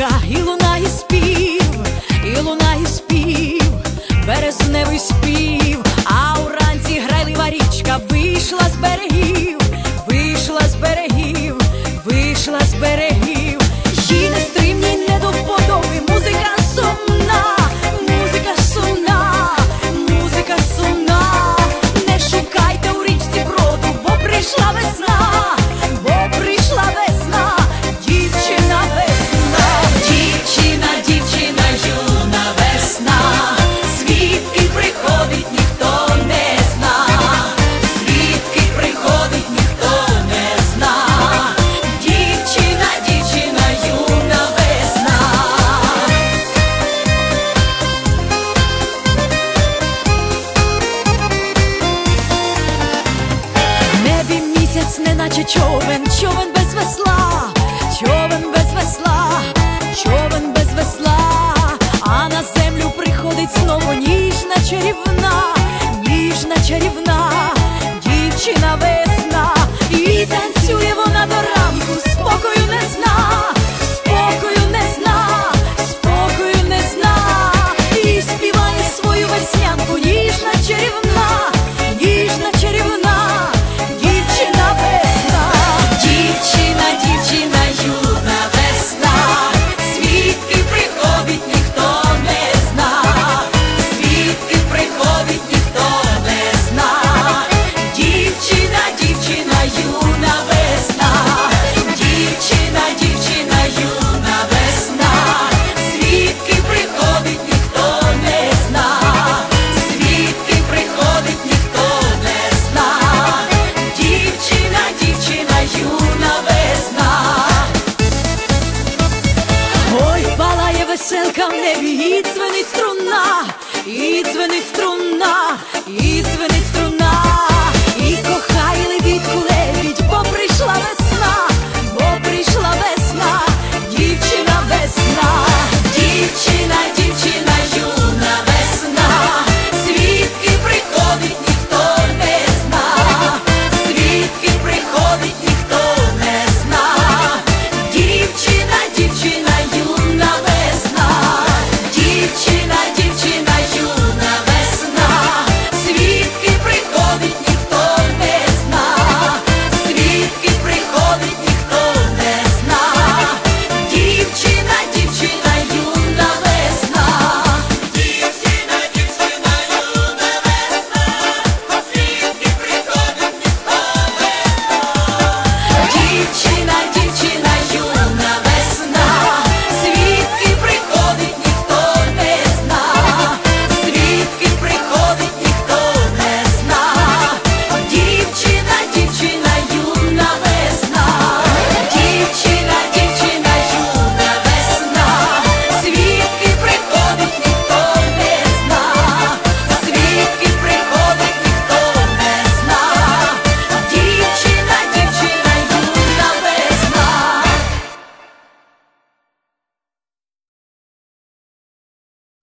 carro наче човен, човен без весла, човен без весла, човен без весла, а на землю приходить знову ніжна чарівна, ніжна чарівна, дівчина.